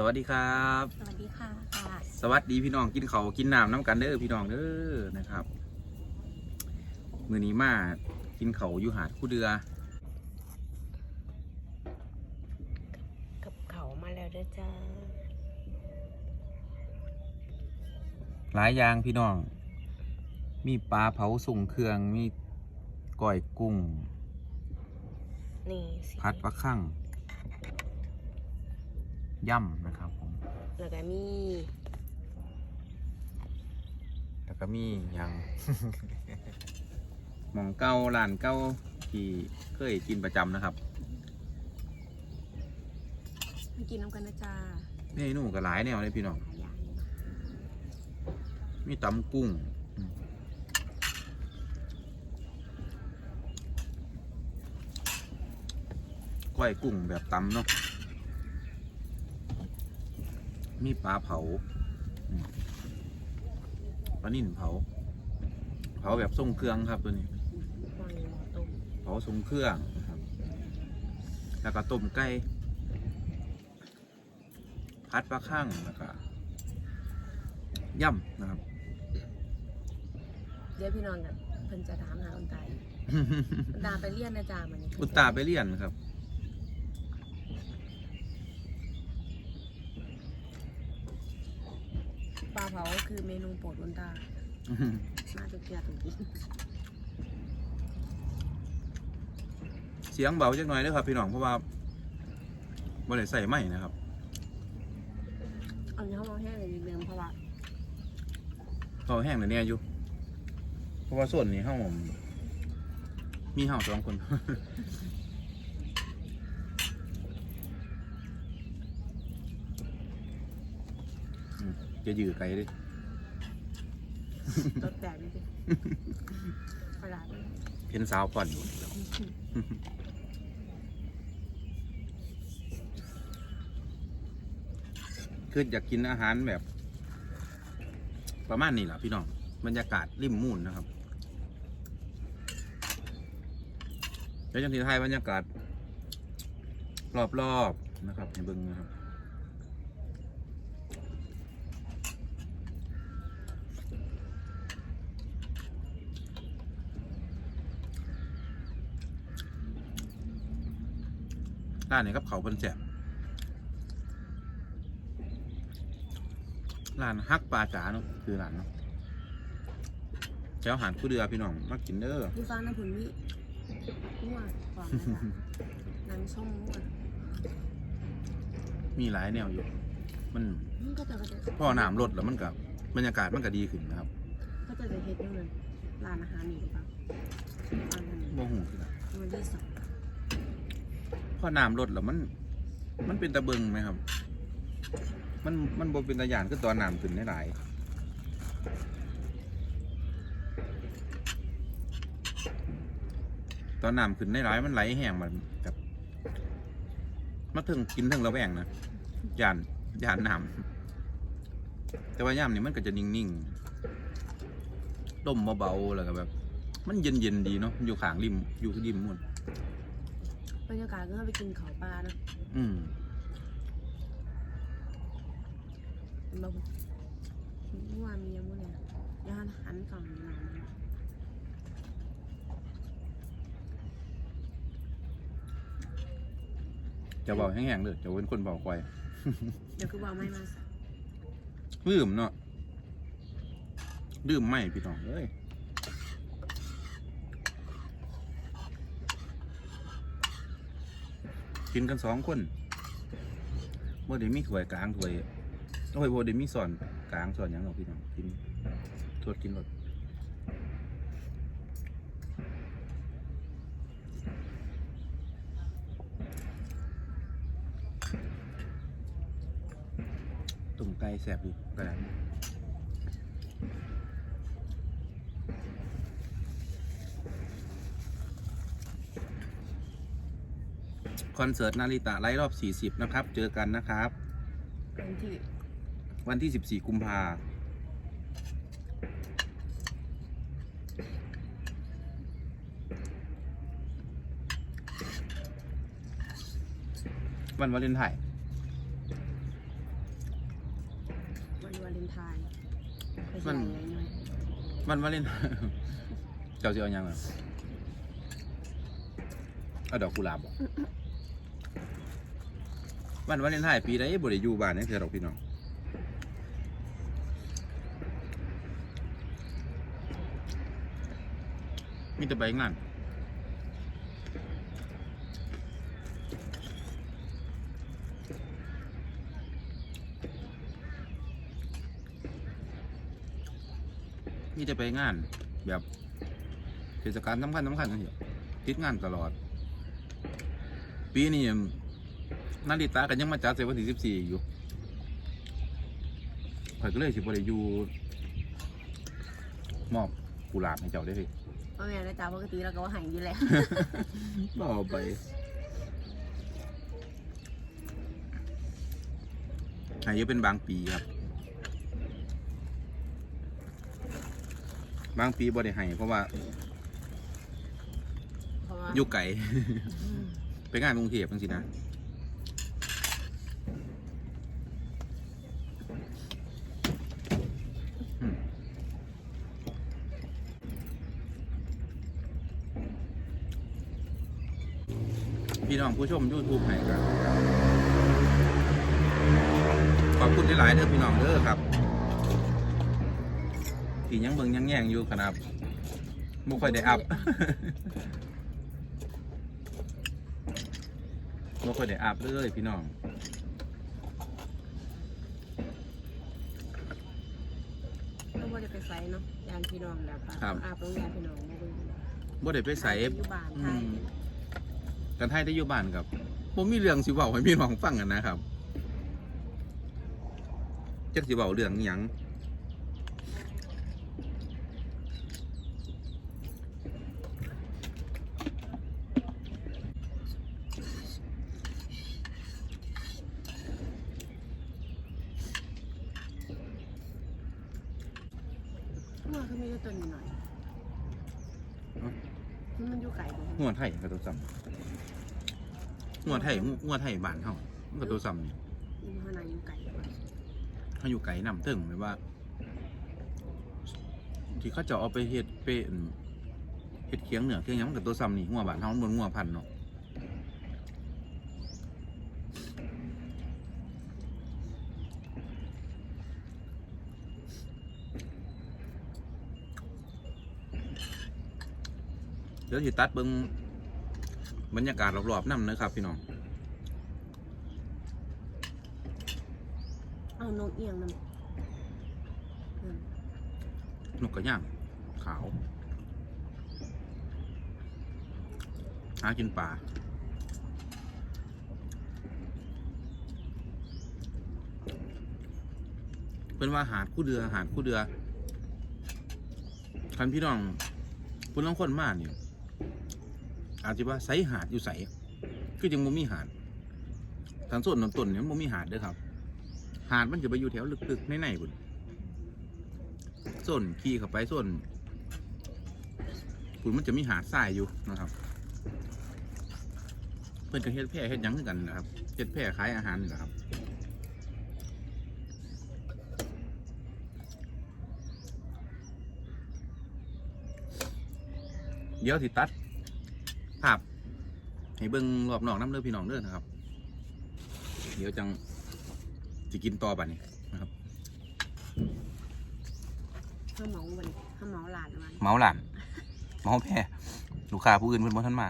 สวัสดีครับ สวัสดีค่ะค่ะสวัสดีพี่น้องกินเขาวกินน้ำน้ำกันเด้อพี่น้องเด้อนะครับ มือนี้มากินเขาวอยู่หาดคู่เดือ กับเขามาแล้วด้วยจ้าหลายอย่างพี่น้อง มีปลาเผาส่งเครื่อง มีก้อยกุ้ง นี่สิพัดปลาคั่ง ย่ำนะครับผม แล้วก็มีแล้วก็มีอย่างหมองเก้าร้านเก้าที่เคยกินประจำนะครับมากินน้ำกันนะจ้าเมนูก็หลายแนวเลยพี่น้อง หลายอย่างอยู่นะมีตำกุ้งอืมก้อยกุ้งแบบตำเนาะ มีปลาเผาอืมปลานิ่นเผา เผาแบบทรงเครื่องครับตัวนี้วางในหม้อต้มเผาทรงเครื่องนะครับ แล้วก็ต้มไก่พัดปลาข้างแล้วก็ย่ำนะครับ เดี๋ยวพี่นอนกับเพิ่นจะถามหาคนตายคนตาไปเรียนนะจ้ามันนี้อุตตาไปเรียนครับ ลาเผาคือเมนูโปรดคนตาน่าจะเกลียดจริงเสียงเบาจักหน่อยเด้วยครับพี่น้องเพราะว่าบ่ได้ใส่ไม้นะครับๆอันนี้เขามองแห้งเลยนิดนึงเพราะว่าเขาแห้งเลยเนี่ยอยู่เพราะว่าส่วนนี้เฮามีเฮาสองคน อืม จะยื้อไกลดิตดแตกนี่สิประหลาดเลยเห็นสาวผ่อนอยู่คืออยากกินอาหารแบบ ประมาณนี้แหละพี่น้องบรรยากาศริมมูนนะครับเดี๋ยวจันทีไทยบรรยากาศรอบๆนะครับให้เบิ่งนะครับ ร้านนี้กับเขาวเพิ่นแซ่บร้านฮักปลาจ๋าเนาะคือร้านเนาะแถวหานคู่เดือพี่น้องมากินเด้อพี่ฟังน้ำผุนนี่มั่วฟังนะจ๊ะน้ำส้มมั่วมีหลายแนวอยู่ มันมันก็จะก็จะพอน้ำลดแล้วมันกับบรรยากาศมันก็ดีขึ้นนะครับก็จะจะเฮ็ดอยู่เลยร้านอาหารนี่หรือเปล่าร้านอาหารโมหูคือกันมันที่สอง พอน้ำลดแล้วมัน มันเป็นตะเบิงไหมครับ มันมันบ่เป็นตะยานคือตอนน้ำขึ้นได้หลายตอนน้ำขึ้นได้หลายมันไหลแห้งมันกับมาถึงกินถึงระแวงนะยานยานน้ำแต่ว่าย่ามนี่มันก็จะนิ่งๆต้มเบาๆแล้วก็แบบ มันเย็นๆดีเนาะอยู่ขางริมอยู่ที่ริมมุ่น บรรยากาศก็ไปกินเขาปลานะอืมเราเมื่อวานมียังไงเนี่ยย่านหันฝั่งหนาวนะจะเบาแห้งๆเลยจะเป็นคนเบาควายเดี๋ยวคือว่าไม่มาสัก ลืมเนาะลืมไม่พี่น้องเอ้ย กินกันสองคนบ่ได้มีถ้วยกลางถ้วยโอ้ยบ่ได้มีสอนกลางสอนหยังหรอกพี่น้องกินทวดกินหมดตุ่มไก่แซ่บอยู่กระดาน คอนเสิร์ตนาริตะไลฟ์รอบ 40 นะครับ เจอกันนะครับเป็นที่วันที่ 14 กุมภาวันวาเลนไทน์วันวาเลนไทน์ไปมัใส่นอะไรหน่อยมันว่าเล่นเจ้าสิเอาหยังอะเอาดอกกุหลาบบ่ วันวาเลนไทน์ปีใดบ่ได้อยู่บ้านจังซี่ดอกพี่น้องมีแต่ไปงานมีแต่ไปงาน แบบเทศกาลสำคัญสำคัญนั่นเองติดงานตลอด ปีนี้ นาฬิตากันยังมาจัดเสวันที่สิบสี่อยู่ข่อยก็เลยสิบริยูมอบกุหลาบให้เจ้าได้เลยพ่อแม่ได้จ้าปกติเราก็ว่าใหายอยู่แล้วบเอาไปอายุเป็นบางปีครับ บางปีบ่ได้ให้เพราะว่าเพราะว่าอยู่ไกลไปงานกรุงเทพจังสินะ น้องผู้ชม YouTube ให้ครับขอบคุณหลายๆเด้อพี่น้องเด้อครับที่ยังเบิ่งยังแย่งอยู่ขนาดบ่ค่อยได้อัพบ่ค่อยได้อัพเลยพี่น้องเราบ่ได้ไปไสเนาะยานพี่น้องแบบว่าครับอาบโรงยานพี่น้องบ่ได้บ่ได้ไปใส่อยู่บ้านไทยอืม กันไทยได้อยู่บ้านครับผมมีเรื่องสิเว้าให้พี่น้องฟังกันนะครับจักสิเว้าเรื่องหยังว่าเขามีแต่ตัวนี้หน่อย มันอยู่ไกลบ่งัวไทยกับตัวซ้ำ งัวไทยงัวไทยบ้านเฮามันกับตัวซ้ำนี่อยู่ข้างในอยู่ไกลกว่าเฮาอยู่ไกลนำถึงแบบว่า ที่เขาจะเอาไปเฮ็ดเป็นเฮ็ดเคียงเหนือเคียงหยังมันกับตัวซ้ำนี่งัวบ้านเฮามันบ่งัวพันธุ์เนาะเดี๋ยวสิตัดเบิ่ง บรรยากาศรอบๆนำนะครับพี่น้องเอานกเอียงนำอืมนกกระย่างขาว หากินป่าเป็นว่าหาดคู่เดือหาดคู่เดือคันพี่น้องคุณลองคนมาเนี่ย อาจจะว่าไสหาดอยู่ใสคือจังบ่มีหาดทางส่วนต้นเนี่ยบ่มีหาดเด้อครับ หาดมันจะไปอยู่แถวลึกๆในๆบุญส่วนขี่เข้าไปส่วนคุณมันจะมีหาดทรายอยู่นะครับเพื่อนก็เฮ็ดแพร่เฮ็ดยังคือกันนะครับเฮ็ดแพร่ขายอาหารนี่แหละครับเดี๋ยวสิตัด ภาพให้เบิ่งรอบนอกน้ำเด้อพี่น้องเด้อนะครับ เดี๋ยวจังสิกินต่อบัดนี้นะครับข้าวเหมาวันข้าวเหมาหลานวันเมาหลานเมาแพร่ลูกค้าผู้อื่นเพิ่นบ่ทันมา